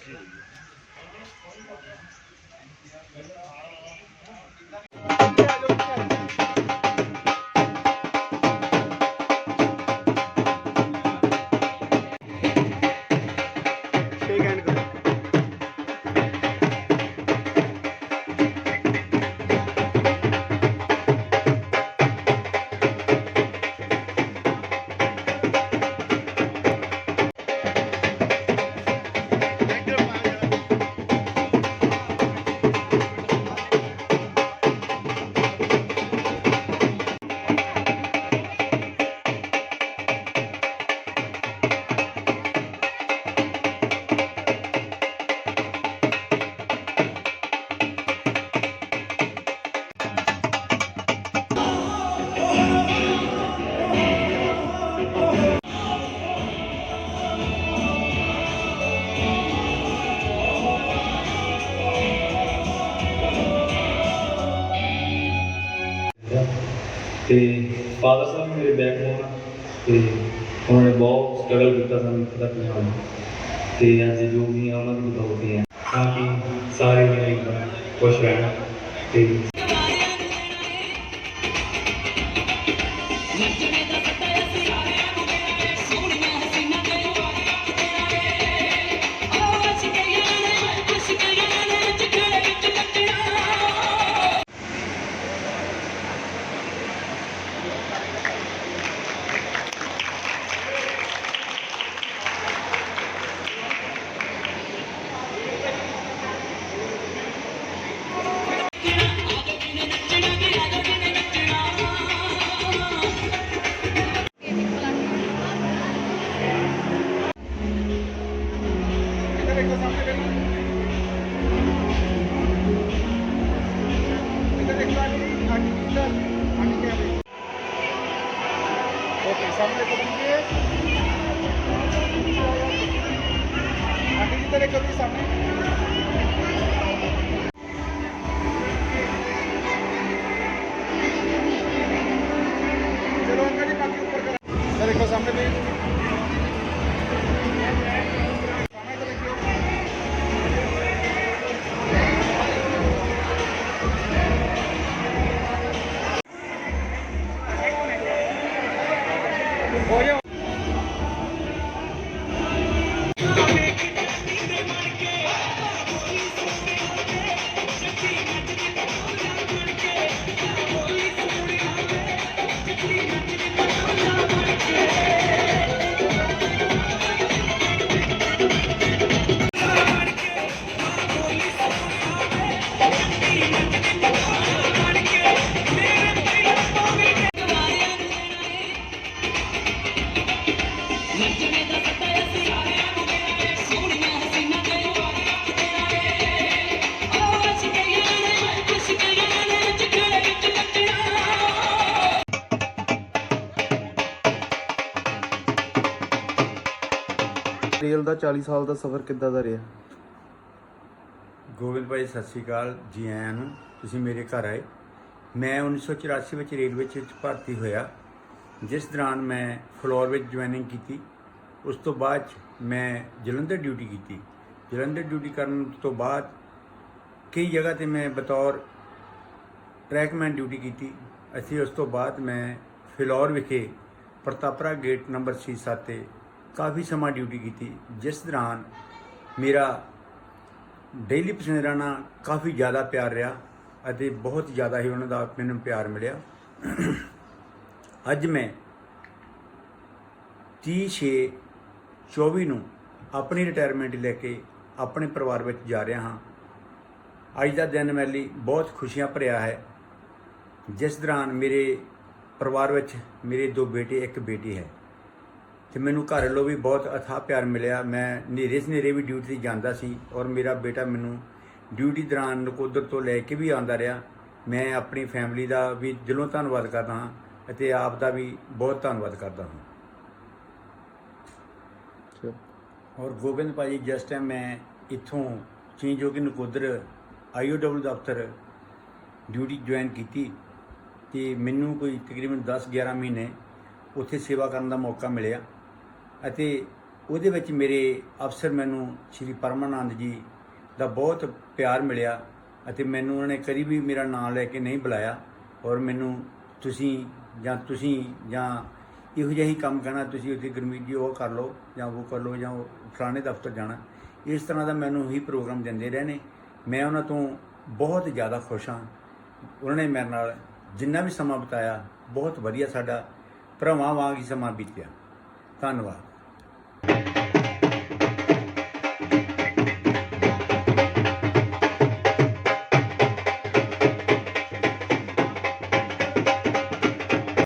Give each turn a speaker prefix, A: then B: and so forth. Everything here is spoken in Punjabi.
A: kill you.
B: ਤੇ ਫਾਦਰ ਸਾਹਿਬ ਮੇਰੇ ਬੈਕਬੋਨ ਆ ਤੇ ਉਹਨਾਂ ਨੇ ਬਹੁਤ ਸਟਰਗਲ ਕੀਤਾ ਸਾਨੂੰ ਇੱਥੇ ਤੱਕ ਲਿਆਉਣ ਤੇ ਅੱਜ ਜੋ ਵੀ ਆ, ਉਹਨਾਂ ਦੀ ਬਦੌਲਤ ਹੈ ਤਾਂ ਕਿ ਸਾਰੇ ਜਿਹੜੇ ਖੁਸ਼ ਰਹਿਣ ਤੇ
A: ਇੱਧਰ ਦੇਖੋ ਸਾਹਮਣੇ ਦੇਖੋ ਇੱਧਰ ਦੇਖੋ ਆਂਟੀ ਆਂਟੀ ਹੋ
C: ਰੇਲ ਦਾ 40 ਸਾਲ ਦਾ ਸਫ਼ਰ ਕਿੱਦਾਂ ਦਾ ਰਿਹਾ?
D: ਗੋਬਿੰਦ ਭਾਈ, ਸਤਿ ਸ਼੍ਰੀ ਅਕਾਲ ਜੀ ਆਇਆਂ ਨੂੰ। ਤੁਸੀਂ ਮੇਰੇ ਘਰ ਆਏ। ਮੈਂ 1984 ਵਿੱਚ ਰੇਲਵੇ 'ਚ ਭਰਤੀ ਹੋਇਆ। ਜਿਸ ਦੌਰਾਨ ਮੈਂ ਫਲੋਰ ਵਿੱਚ ਜੁਆਇਨਿੰਗ ਕੀਤੀ। ਉਸ ਤੋਂ ਬਾਅਦ 'ਚ ਮੈਂ ਜਲੰਧਰ ਡਿਊਟੀ ਕੀਤੀ। ਜਲੰਧਰ ਡਿਊਟੀ ਕਰਨ ਤੋਂ ਬਾਅਦ ਕਈ ਜਗ੍ਹਾ ਤੇ ਮੈਂ ਬਤੌਰ ਟਰੈਕਮੈਨ ਡਿਊਟੀ ਕੀਤੀ। ਅਸੀਂ ਉਸ ਤੋਂ ਬਾਅਦ ਮੈਂ ਫਿਲੌਰ ਵਿਖੇ ਪ੍ਰਤਾਪਰਾ ਗੇਟ ਨੰਬਰ 6 ਤੇ ਕਾਫੀ ਸਮਾਂ ਡਿਊਟੀ ਕੀਤੀ। ਜਿਸ ਦੌਰਾਨ ਮੇਰਾ ਡੇਲੀ ਪੈਸੇਂਜਰਾਂ ਨਾਲ ਕਾਫੀ ਜ਼ਿਆਦਾ ਪਿਆਰ ਰਿਹਾ ਅਤੇ ਬਹੁਤ ਜ਼ਿਆਦਾ ਹੀ ਉਹਨਾਂ ਦਾ ਮੈਨੂੰ ਪਿਆਰ ਮਿਲਿਆ। ਅੱਜ ਮੈਂ 30 ਛੇ 24 ਨੂੰ ਆਪਣੀ ਰਿਟਾਇਰਮੈਂਟ ਲੈ ਕੇ ਆਪਣੇ ਪਰਿਵਾਰ ਵਿੱਚ ਜਾ ਰਿਹਾ ਹਾਂ। ਅੱਜ ਦਾ ਦਿਨ ਮੇਰੇ ਲਈ ਬਹੁਤ ਖੁਸ਼ੀਆਂ ਭਰਿਆ ਹੈ। ਜਿਸ ਦੌਰਾਨ ਮੇਰੇ ਪਰਿਵਾਰ ਵਿੱਚ ਮੇਰੇ ਦੋ ਬੇਟੇ, ਇੱਕ ਬੇਟੀ ਹੈ। ਤੇ ਮੈਨੂੰ ਘਰ ਵੱਲੋਂ ਵੀ ਬਹੁਤ ਅਥਾਹ ਪਿਆਰ ਮਿਲਿਆ। ਮੈਂ ਨੇਰੇ ਸਨੇਰੇ ਵੀ ਡਿਊਟੀ ਤੇ ਜਾਂਦਾ ਸੀ ਔਰ ਮੇਰਾ ਬੇਟਾ ਮੈਨੂੰ ਡਿਊਟੀ ਦੌਰਾਨ ਨਕੋਦਰ ਤੋਂ ਲੈ ਕੇ ਵੀ ਆਉਂਦਾ ਰਿਹਾ। ਮੈਂ ਆਪਣੀ ਫੈਮਿਲੀ ਦਾ ਵੀ ਦਿਲੋਂ ਧੰਨਵਾਦ ਕਰਦਾ ਹਾਂ ਅਤੇ ਆਪ ਦਾ ਵੀ ਬਹੁਤ ਧੰਨਵਾਦ ਕਰਦਾ ਹਾਂ। ਔਰ ਗੋਬਿੰਦ ਭਾਜੀ ਜਿਸ ਟਾਈਮ ਮੈਂ ਇੱਥੋਂ ਚੇਂਜ ਹੋ ਕੇ ਨਕੋਦਰ ਆਈਓਡਬਲਯੂ ਦਫ਼ਤਰ ਡਿਊਟੀ ਜੁਆਇਨ ਕੀਤੀ ਤੇ ਮੈਨੂੰ ਕੋਈ ਤਕਰੀਬਨ 10-11 ਮਹੀਨੇ ਉੱਥੇ ਸੇਵਾ ਕਰਨ ਦਾ ਮੌਕਾ ਮਿਲਿਆ। ਅਤੇ ਉਹਦੇ ਵਿੱਚ ਮੇਰੇ ਅਫਸਰ ਮੈਨੂੰ ਸ਼੍ਰੀ ਪਰਮਾਨੰਦ ਜੀ ਦਾ ਬਹੁਤ ਪਿਆਰ ਮਿਲਿਆ ਅਤੇ ਮੈਨੂੰ ਉਹਨਾਂ ਨੇ ਕਦੀ ਵੀ ਮੇਰਾ ਨਾਮ ਲੈ ਕੇ ਨਹੀਂ ਬੁਲਾਇਆ ਔਰ ਮੈਨੂੰ ਤੁਸੀਂ ਜਾਂ ਤੁਸੀਂ ਜਾਂ ਇਹੋ ਜਿਹਾ ਹੀ ਕੰਮ ਕਰਨਾ, ਤੁਸੀਂ ਉੱਥੇ ਗੁਰਮੀਤ ਜੀ ਉਹ ਕਰ ਲਓ ਜਾਂ ਉਹ ਕਰ ਲਓ ਜਾਂ ਉਹ ਫਲਾਣੇ ਦਫ਼ਤਰ ਜਾਣਾ। ਇਸ ਤਰ੍ਹਾਂ ਦਾ ਮੈਨੂੰ ਹੀ ਪ੍ਰੋਗਰਾਮ ਦਿੰਦੇ ਰਹੇ ਨੇ। ਮੈਂ ਉਹਨਾਂ ਤੋਂ ਬਹੁਤ ਜ਼ਿਆਦਾ ਖੁਸ਼ ਹਾਂ। ਉਹਨਾਂ ਨੇ ਮੇਰੇ ਨਾਲ ਜਿੰਨਾ ਵੀ ਸਮਾਂ ਬਿਤਾਇਆ, ਬਹੁਤ ਵਧੀਆ ਸਾਡਾ ਭਰਾਵਾਂ ਵਾਂਗ ਹੀ ਸਮਾਂ ਬੀਤਿਆ। ਧੰਨਵਾਦ। Thank you.